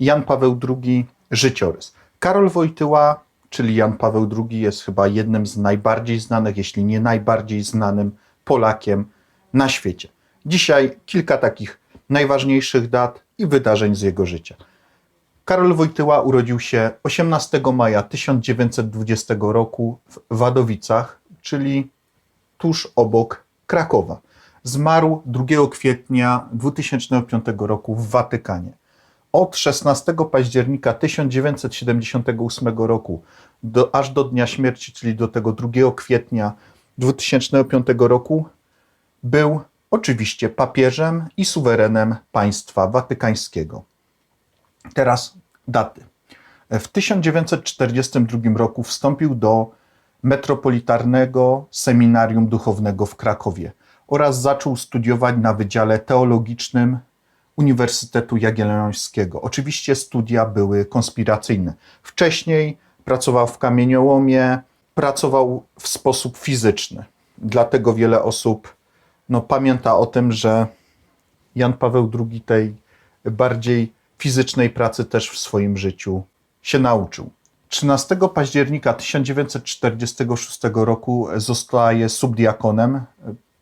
Jan Paweł II życiorys. Karol Wojtyła, czyli Jan Paweł II, jest chyba jednym z najbardziej znanych, jeśli nie najbardziej znanym Polakiem na świecie. Dzisiaj kilka takich najważniejszych dat i wydarzeń z jego życia. Karol Wojtyła urodził się 18 maja 1920 roku w Wadowicach, czyli tuż obok Krakowa. Zmarł 2 kwietnia 2005 roku w Watykanie. Od 16 października 1978 roku do, aż do dnia śmierci, czyli do tego 2 kwietnia 2005 roku, był oczywiście papieżem i suwerenem państwa watykańskiego. Teraz daty. W 1942 roku wstąpił do Metropolitarnego Seminarium Duchownego w Krakowie oraz zaczął studiować na Wydziale Teologicznym Uniwersytetu Jagiellońskiego. Oczywiście studia były konspiracyjne. Wcześniej pracował w kamieniołomie, pracował w sposób fizyczny. Dlatego wiele osób no, pamięta o tym, że Jan Paweł II tej bardziej fizycznej pracy też w swoim życiu się nauczył. 13 października 1946 roku zostaje subdiakonem,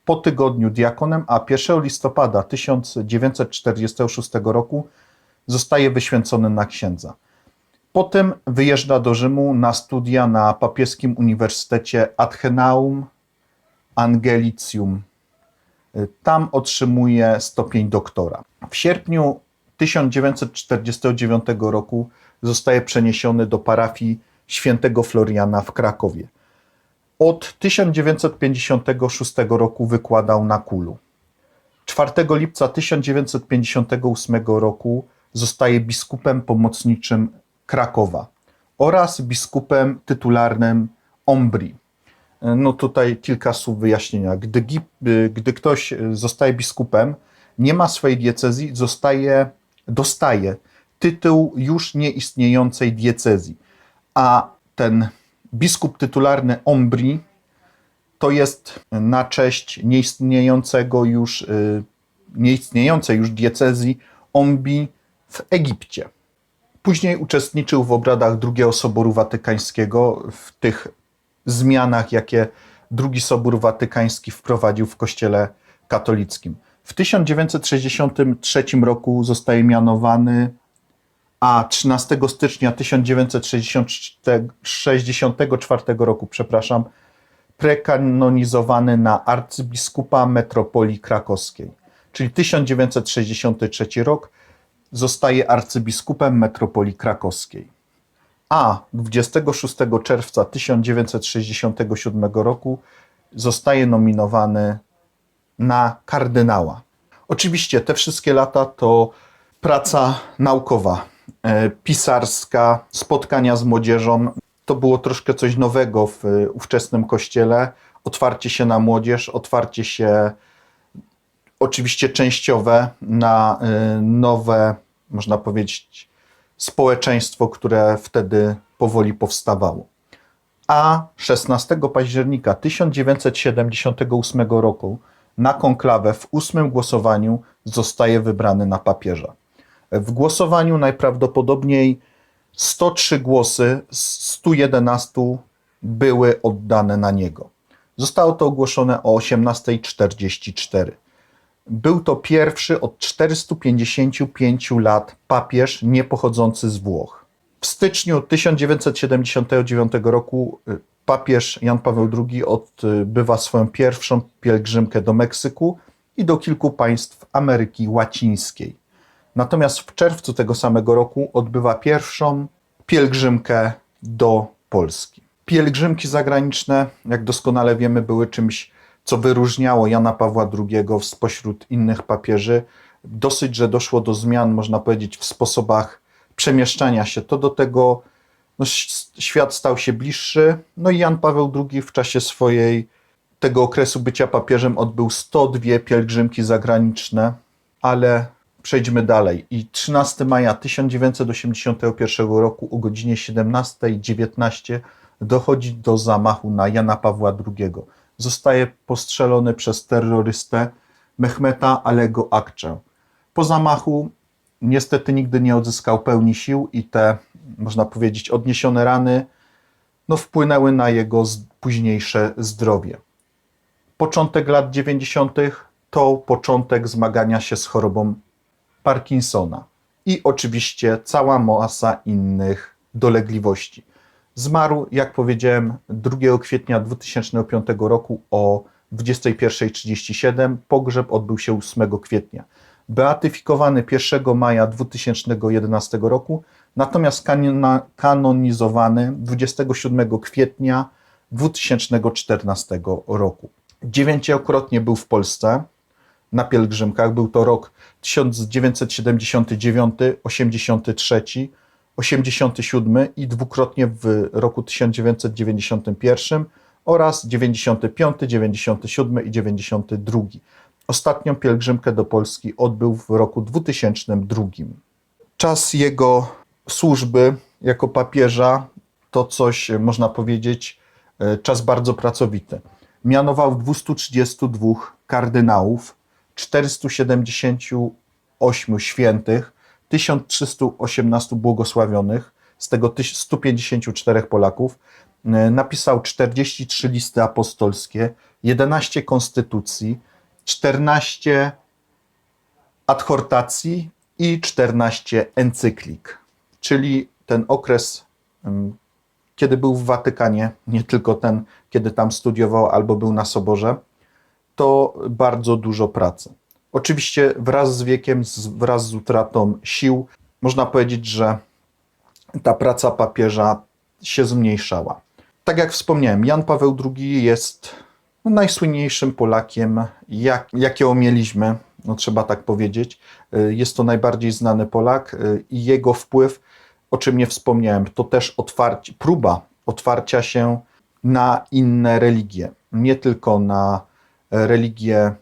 po tygodniu diakonem, a 1 listopada 1946 roku zostaje wyświęcony na księdza. Potem wyjeżdża do Rzymu na studia na papieskim Uniwersytecie Athenaeum Angelicium. Tam otrzymuje stopień doktora. W sierpniu 1949 roku zostaje przeniesiony do parafii świętego Floriana w Krakowie. Od 1956 roku wykładał na Kulu. 4 lipca 1958 roku zostaje biskupem pomocniczym Krakowa oraz biskupem tytularnym Ombri. No tutaj kilka słów wyjaśnienia. Gdy, gdy ktoś zostaje biskupem, nie ma swojej diecezji, zostaje, dostaje tytuł już nieistniejącej diecezji. A ten biskup tytularny Ombri to jest na cześć nieistniejącego już, y, nieistniejącej już diecezji Ombi w Egipcie. Później uczestniczył w obradach II Soboru Watykańskiego, w tych zmianach, jakie II Sobór Watykański wprowadził w Kościele katolickim. W 1963 roku zostaje mianowany, a 13 stycznia 1964 roku, przepraszam, prekanonizowany na arcybiskupa metropolii krakowskiej. Czyli 1963 rok zostaje arcybiskupem metropolii krakowskiej. A 26 czerwca 1967 roku zostaje nominowany na kardynała. Oczywiście te wszystkie lata to praca naukowa, pisarska, spotkania z młodzieżą. To było troszkę coś nowego w e, ówczesnym kościele. Otwarcie się na młodzież, otwarcie się oczywiście częściowe na e, nowe, można powiedzieć, społeczeństwo, które wtedy powoli powstawało. A 16 października 1978 roku na konklawę w ósmym głosowaniu zostaje wybrany na papieża. W głosowaniu najprawdopodobniej 103 głosy z 111 były oddane na niego. Zostało to ogłoszone o 18.44. Był to pierwszy od 455 lat papież nie pochodzący z Włoch. W styczniu 1979 roku y, papież Jan Paweł II odbywa swoją pierwszą pielgrzymkę do Meksyku i do kilku państw Ameryki Łacińskiej. Natomiast w czerwcu tego samego roku odbywa pierwszą pielgrzymkę do Polski. Pielgrzymki zagraniczne, jak doskonale wiemy, były czymś, co wyróżniało Jana Pawła II spośród innych papieży. Dosyć, że doszło do zmian, można powiedzieć, w sposobach przemieszczania się. To do tego no, świat stał się bliższy. No i Jan Paweł II w czasie swojej tego okresu bycia papieżem odbył 102 pielgrzymki zagraniczne, ale przejdźmy dalej. I 13 maja 1981 roku o godzinie 17.19 dochodzi do zamachu na Jana Pawła II. Zostaje postrzelony przez terrorystę Mehmeta Alego Akczę. Po zamachu niestety nigdy nie odzyskał pełni sił i te, można powiedzieć, odniesione rany no, wpłynęły na jego późniejsze zdrowie. Początek lat 90. to początek zmagania się z chorobą Parkinsona i oczywiście cała masa innych dolegliwości. Zmarł, jak powiedziałem, 2 kwietnia 2005 roku o 21.37. Pogrzeb odbył się 8 kwietnia. Beatyfikowany 1 maja 2011 roku, natomiast kanonizowany 27 kwietnia 2014 roku. Dziewięciokrotnie był w Polsce na pielgrzymkach. Był to rok 1979, 83, 87 i dwukrotnie w roku 1991 oraz 95, 97 i 92. Ostatnią pielgrzymkę do Polski odbył w roku 2002. Czas jego służby jako papieża to coś, można powiedzieć, e, czas bardzo pracowity. Mianował 232 kardynałów, 478 świętych, 1318 błogosławionych, z tego tyś- 154 Polaków. E, Napisał 43 listy apostolskie, 11 konstytucji, 14 adhortacji i 14 encyklik. Czyli ten okres, kiedy był w Watykanie, nie tylko ten, kiedy tam studiował albo był na soborze, to bardzo dużo pracy. Oczywiście wraz z wiekiem, wraz z utratą sił, można powiedzieć, że ta praca papieża się zmniejszała. Tak jak wspomniałem, Jan Paweł II jest najsłynniejszym Polakiem, jak, jakiego mieliśmy, no, trzeba tak powiedzieć. Jest to najbardziej znany Polak i jego wpływ, o czym nie wspomniałem, to też otwarcie, próba otwarcia się na inne religie. Nie tylko na religię,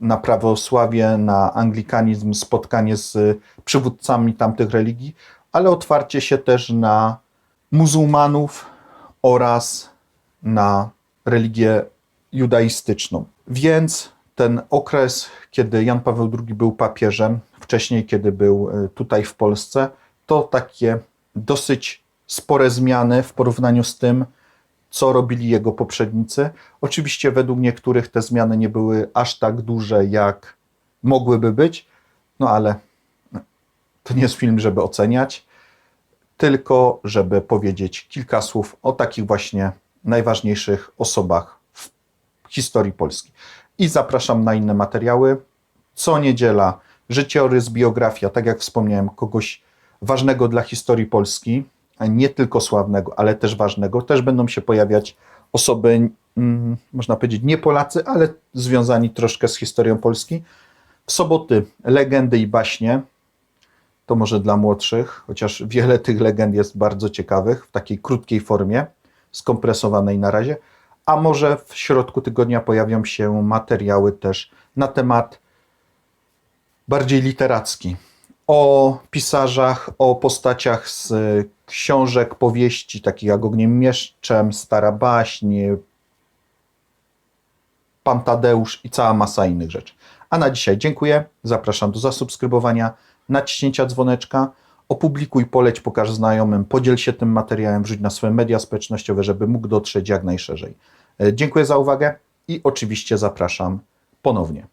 na prawosławie, na anglikanizm, spotkanie z przywódcami tamtych religii, ale otwarcie się też na muzułmanów oraz na religię judaistyczną. Więc ten okres, kiedy Jan Paweł II był papieżem, wcześniej, kiedy był e, tutaj w Polsce, to takie dosyć spore zmiany w porównaniu z tym, co robili jego poprzednicy. Oczywiście, według niektórych te zmiany nie były aż tak duże, jak mogłyby być, no ale to nie jest film, żeby oceniać, tylko żeby powiedzieć kilka słów o takich właśnie najważniejszych osobach w historii Polski. I zapraszam na inne materiały. Co niedziela życiorys, biografia, tak jak wspomniałem, kogoś ważnego dla historii Polski, nie tylko sławnego, ale też ważnego. Też będą się pojawiać osoby, mm, można powiedzieć, nie Polacy, ale związani troszkę z historią Polski. W soboty legendy i baśnie. To może dla młodszych, chociaż wiele tych legend jest bardzo ciekawych w takiej krótkiej formie, skompresowanej na razie. A może w środku tygodnia pojawią się materiały też na temat bardziej literacki. O pisarzach, o postaciach z książek, powieści, takich jak Ogniem Mieszczem, Stara Baśń, Pan Tadeusz i cała masa innych rzeczy. A na dzisiaj dziękuję, zapraszam do zasubskrybowania, naciśnięcia dzwoneczka, opublikuj, poleć, pokaż znajomym, podziel się tym materiałem, wrzuć na swoje media społecznościowe, żeby mógł dotrzeć jak najszerzej. E, Dziękuję za uwagę i oczywiście zapraszam ponownie.